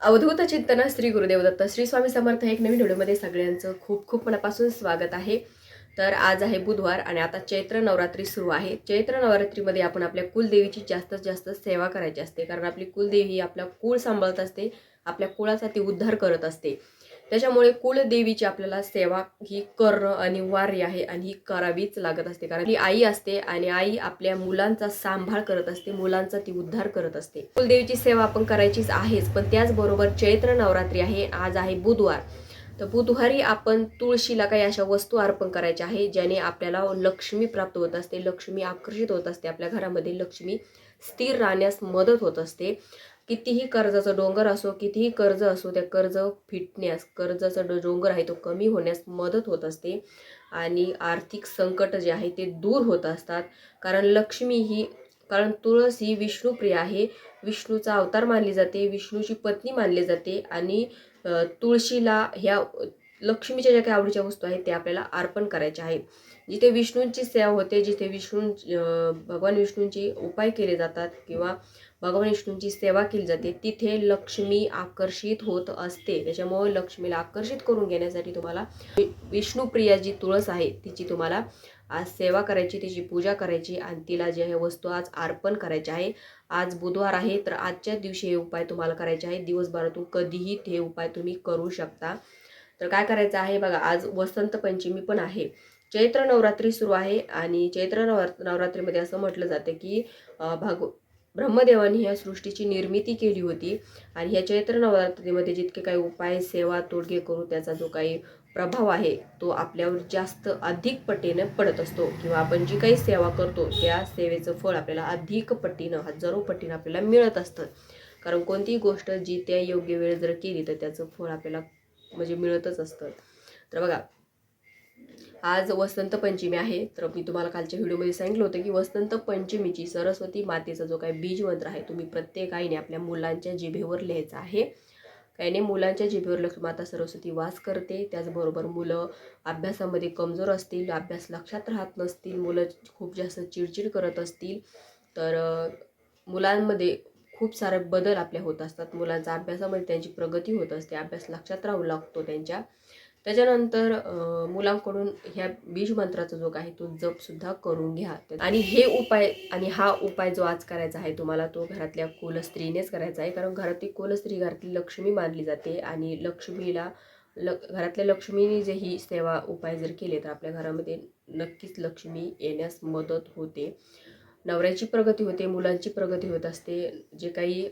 अवधूत चिंतन श्री गुरुदेव दत्त श्री स्वामी समर्थ एक नवीन व्हिडिओमध्ये सगळ्यांचं खूप खूप मनापासून स्वागत आहे. तर आज आहे बुधवार आणि आता चैत्र नवरात्री सुरू आहे. चैत्र नवरात्रीमध्ये आपण आपल्या कुलदेवीची जास्तीत जास्त सेवा करायची असते. कारण आपली कुलदेवी ही आपला कुळ सांभाळत असते आपल्या कुळाचा ती उद्धार करत असते. त्याच्यामुळे कुलदेवीची आपल्याला सेवा ही करणं अनिवार्य आहे आणि ही करावीच लागत असते. कारण ही आई असते आणि आई आपल्या मुलांचा सांभाळ करत असते मुलांचा ती उद्धार करत असते. कुलदेवीची सेवा आपण करायचीच आहेच पण त्याचबरोबर चैत्र नवरात्री आहे. आज आहे बुधवार. तर बुधवारी आपण तुळशीला काही अशा वस्तू अर्पण करायच्या आहे ज्याने आपल्याला लक्ष्मी प्राप्त होत असते लक्ष्मी आकर्षित होत असते आपल्या घरामध्ये लक्ष्मी स्थिर राहण्यास मदत होत असते. कितीही कर्जाचं डोंगर असो कितीही कर्ज असो त्या कर्ज फिटण्यास कर्जाचा डो- डोंगर आहे तो कमी होण्यास मदत होत असते. आणि आर्थिक संकट जे आहे ते दूर होत असतात. कारण लक्ष्मी ही कारण तुळस ही विष्णुप्रिय आहे. विष्णूचा अवतार मानली जाते विष्णूची पत्नी मानली जाते. आणि तुळशीला ह्या लक्ष्मीच्या ज्या काही आवडीच्या वस्तू आहेत त्या आपल्याला अर्पण करायच्या आहेत. जिथे विष्णूंची सेवा होते जिथे विष्णू भगवान विष्णूंचे उपाय केले जातात किंवा भगवान विष्णूंची सेवा केली जाते तिथे लक्ष्मी आकर्षित होत असते. त्याच्यामुळे लक्ष्मीला आकर्षित करून घेण्यासाठी तुम्हाला विष्णुप्रिया जी तुळस आहे तिची तुम्हाला आज सेवा करायची तिची पूजा करायची आणि तिला जे आहे वस्तू आज अर्पण करायच्या आहे. आज बुधवार आहे तर आजच्या दिवशी हे उपाय तुम्हाला करायचे आहे दिवसभरातून कधीही हे उपाय तुम्ही करू शकता. तर काय करायचं आहे बघा आज वसंत पंचमी पण आहे. चैत्र नवरात्री सुरू आहे आणि चैत्र नवर नवरात्रीमध्ये असं म्हटलं जातं की अं, भाग ब्रह्मदेवाने ह्या सृष्टीची निर्मिती केली होती आणि ह्या चैत्र नवरात्रीमध्ये जितके काही उपाय सेवा तोडगे करू त्याचा जो काही प्रभाव आहे तो आपल्यावर जास्त अधिक पटीनं पडत असतो किंवा आपण जी काही सेवा करतो त्या सेवेचं फळ आपल्याला अधिक पटीनं हजारो पटीनं आपल्याला मिळत असतं. कारण कोणतीही गोष्ट जी त्या योग्य वेळ जर केली तर त्याचं फळ आपल्याला म्हणजे मिळतच असतं. तर बघा आज वसंत पंचमी आहे. तर मी तुम्हाला कालच्या व्हिडिओमध्ये सांगितलं होतं की वसंत पंचमीची सरस्वती मातेचा जो काही बीज मंत्र आहे तुम्ही प्रत्येक आईने आपल्या मुलांच्या जिभेवर लिहायचा आहे. काही नाही मुलांच्या जिभेवर लक्ष्मी माता सरस्वती वास करते. त्याचबरोबर मुलं अभ्यासामध्ये कमजोर असतील अभ्यास लक्षात राहत नसतील मुलं खूप जास्त चिडचिड करत असतील तर मुलांमध्ये खूप सारे बदल आपल्या होत असतात. मुलांचा अभ्यासामध्ये त्यांची प्रगती होत असते अभ्यास लक्षात राहू लागतो त्यांच्या. त्याच्यानंतर मुलांकडून ह्या बीजमंत्राचा जो काही तो जपसुद्धा करून घ्या. आणि हे उपाय आणि हा उपाय जो आज करायचा आहे तुम्हाला तो घरातल्या कुलस्त्रीनेच करायचा आहे. कारण घरातली कुलस्त्री घरातली लक्ष्मी मानली जाते आणि लक्ष्मीला ल घरातल्या लक्ष्मीने जे ही सेवा उपाय जर केले तर आपल्या घरामध्ये नक्कीच लक्ष्मी येण्यास मदत होते. नवऱ्याची प्रगती होते मुलांची प्रगती होत असते. जे काही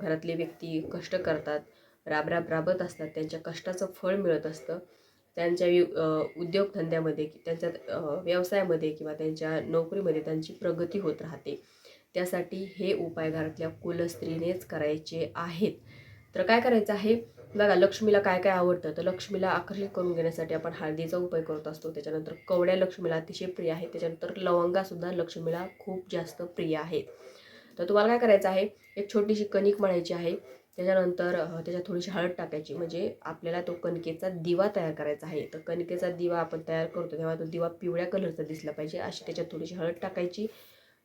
घरातले व्यक्ती कष्ट करतात राबराब राबत असतात त्यांच्या कष्टाचं फळ मिळत असतं. त्यांच्या यु- उद्योगधंद्यामध्ये की त्यांच्या व्यवसायामध्ये किंवा त्यांच्या नोकरीमध्ये त्यांची प्रगती होत राहते. त्यासाठी हे उपाय घरातल्या कुलस्त्रीनेच करायचे आहेत. तर काय करायचं आहे? बघा लक्ष्मीला काय काय आवडतं? तर लक्ष्मीला आकर्षित करून घेण्यासाठी आपण हळदीचा उपाय करत असतो. त्याच्यानंतर कवड्या लक्ष्मीला अतिशय प्रिय आहे. त्याच्यानंतर लवंगासुद्धा लक्ष्मीला खूप जास्त प्रिय आहेत. तर तुम्हाला काय करायचं आहे? एक छोटीशी कणिक म्हणायची आहे. त्याच्यानंतर त्याच्यात थोडीशी हळद टाकायची. म्हणजे आपल्याला तो कणकेचा दिवा तयार करायचा आहे. तर कणकेचा दिवा आपण तयार करतो. तेव्हा तो दिवा पिवळ्या कलरचा दिसला पाहिजे. अशी त्याच्यात थोडीशी हळद टाकायची.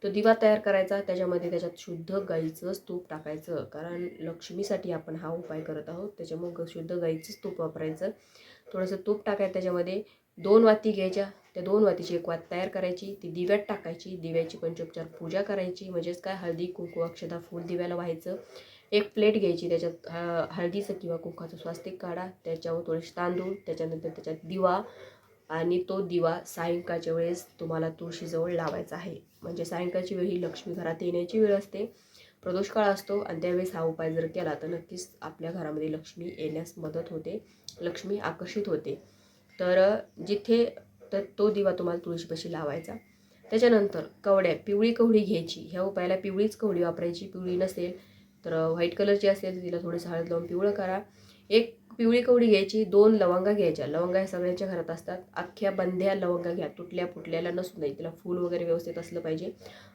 तो दिवा तयार करायचा. त्याच्यामध्ये त्याच्यात शुद्ध गाईचंच तूप टाकायचं. कारण लक्ष्मीसाठी आपण हा उपाय करत आहोत. त्याच्यामुळे शुद्ध गाईचंच तूप वापरायचं. थोडंसं तूप टाकायचं त्याच्यामध्ये. दोन वाती घ्यायच्या. त्या दोन वातीची एक वात तयार करायची. ती दिव्यात टाकायची. दिव्याची पंचोपचार पूजा करायची. म्हणजेच काय? हळदी कुंकू अक्षदा फूल दिव्याला व्हायचं. एक प्लेट घ्यायची त्याच्यात हळदीचं किंवा कुंकाचं स्वास्तिक काढा त्याच्यावर थोडेसे तांदूळ त्याच्यानंतर त्याच्यात दिवा आणि तो दिवा सायंकाळच्या वेळेस तुम्हाला तुळशीजवळ लावायचा आहे. म्हणजे सायंकाळची वेळ ही लक्ष्मी घरात येण्याची वेळ असते प्रदोष काळ असतो आणि त्यावेळेस हा उपाय जर केला तर नक्कीच आपल्या घरामध्ये लक्ष्मी येण्यास मदत होते लक्ष्मी आकर्षित होते. तर जिथे तर तो दिवा तुम्हाला तुळशीपाशी लावायचा. त्याच्यानंतर कवड्या पिवळी कवडी घ्यायची. ह्या उपायाला पिवळीच कवडी वापरायची. पिवळी नसेल तर व्हाईट कलरची असेल तर तिला थोडीसं हळद लावून पिवळं करा. एक पिवळी कवडी घ्यायची दोन लवंगा घ्यायच्या. लवंगा ह्या सगळ्यांच्या घरात असतात. अख्ख्या बंध्या लवंगा घ्या. तुटल्या फुटल्याला नसून नाही तिला फूल वगैरे व्यवस्थित असलं पाहिजे.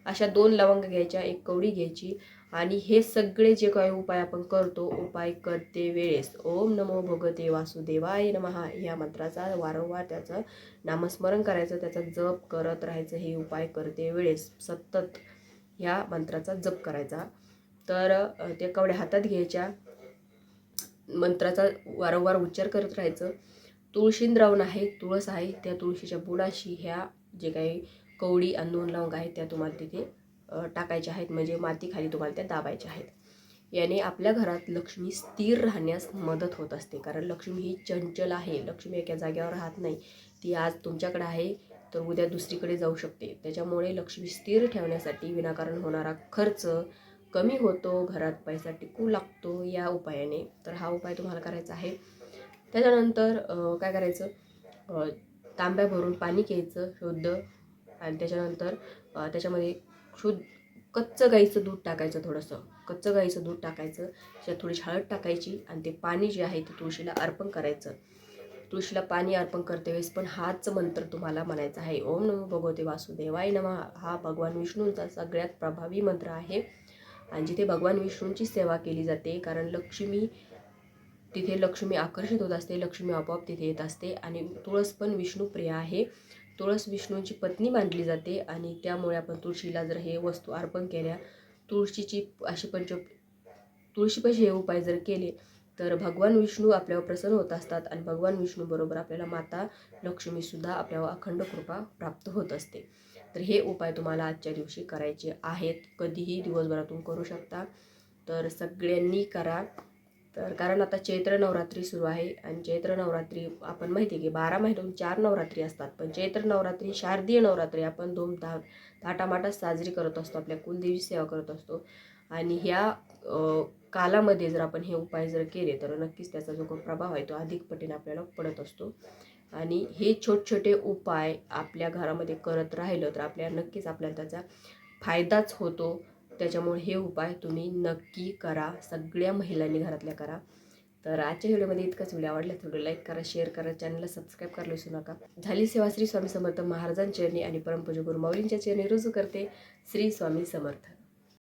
अशा दोन लवंगा घ्यायच्या एक कवडी घ्यायची. आणि हे सगळे जे काही उपाय आपण करतो उपाय करते वेळेस. ओम नमो भगवते वासुदेवाय नमहा ह्या मंत्राचा वारंवार त्याचं नामस्मरण करायचं त्याचा जप करत राहायचं हे उपाय करते वेळेस. सतत ह्या मंत्राचा जप करायचा. तर त्या कवड्या हातात घ्यायच्या. मंत्राचा वारंवार उच्चार करत राहायचं. तुळशींद्रावण आहे तुळस आहे त्या तुळशीच्या बुडाशी ह्या जे काही कवडी अंदोन लवंग आहेत त्या तुम्हाला तिथे टाकायच्या आहेत. म्हणजे मातीखाली तुम्हाला त्या दाबायच्या आहेत. याने आपल्या घरात लक्ष्मी स्थिर राहण्यास मदत होत असते. कारण लक्ष्मी ही चंचल आहे. लक्ष्मी एका जागेवर राहत नाही. ती आज तुमच्याकडे आहे तर उद्या दुसरीकडे जाऊ शकते. त्याच्यामुळे लक्ष्मी स्थिर ठेवण्यासाठी विनाकारण होणारा खर्च कमी होतो घरात पैसा टिकू लागतो या उपायाने. तर हा उपाय तुम्हाला करायचा आहे. त्याच्यानंतर काय करायचं? तांब्या भरून पाणी घ्यायचं शुद्ध. आणि त्याच्यानंतर त्याच्यामध्ये शुद्ध कच्चं गाईचं दूध टाकायचं थोडंसं. कच्चं गाईचं दूध टाकायचं. त्याच्यात थोडीशी हळद टाकायची आणि ते पाणी जे आहे ते तुळशीला अर्पण करायचं. तुळशीला पाणी अर्पण करते वेळेस पण हाच मंत्र तुम्हाला म्हणायचा आहे. ओम नमो भगवते वासुदेवाय नमः. हा भगवान विष्णूंचा सगळ्यात प्रभावी मंत्र आहे. आणि जिथे भगवान विष्णूंची सेवा केली जाते कारण लक्ष्मी तिथे लक्ष्मी आकर्षित होत असते लक्ष्मी आपोआप तिथे येत असते आणि तुळस पण विष्णूप्रिय आहे. तुळस विष्णूंची पत्नी मानली जाते आणि त्यामुळे आपण तुळशीला जर हे वस्तू अर्पण केल्या तुळशीची अशी पंच तुळशीपाशी हे उपाय जर केले तर भगवान विष्णू आपल्यावर प्रसन्न होत असतात आणि भगवान विष्णूबरोबर आपल्याला माता लक्ष्मीसुद्धा आपल्यावर अखंड कृपा प्राप्त होत असते. तर हे उपाय तुम्हाला आजच्या दिवशी करायचे आहेत. कधीही दिवसभरातून करू शकता. तर सगळ्यांनी करा. तर कारण आता चैत्र नवरात्री सुरू आहे आणि चैत्र नवरात्री आपण माहिती आहे की बारा महिन्यातून चार नवरात्री असतात. पण चैत्र नवरात्री शारदीय नवरात्री आपण दोन धा थाटामाटात साजरी करत असतो. आपल्या कुलदेवी सेवा करत असतो. आणि ह्या कालामध्ये जर आपण हे उपाय जर केले तर नक्कीच त्याचा जो प्रभाव आहे तो अधिक पटीने आपल्याला पडत असतो. आणि हे छोटे छोटे उपाय आपल्या घरामध्ये करत राहिलं तर आपल्या नक्कीच आपल्याला त्याचा फायदाच होतो. त्याच्यामुळे हे उपाय तुम्ही नक्की करा. सगळ्या महिलांनी घरातल्या करा. तर आजच्या व्हिडिओमध्ये इतकंच. व्हिडिओ आवडला तर व्हिडिओ लाईक करा शेअर करा चॅनलला सबस्क्राईब करायला विसरू नका. झाली सेवा श्री स्वामी समर्थ महाराजांची चरणी आणि परमपूज गुरु माऊलींच्या चरणी. रुजू करते श्री स्वामी समर्थ.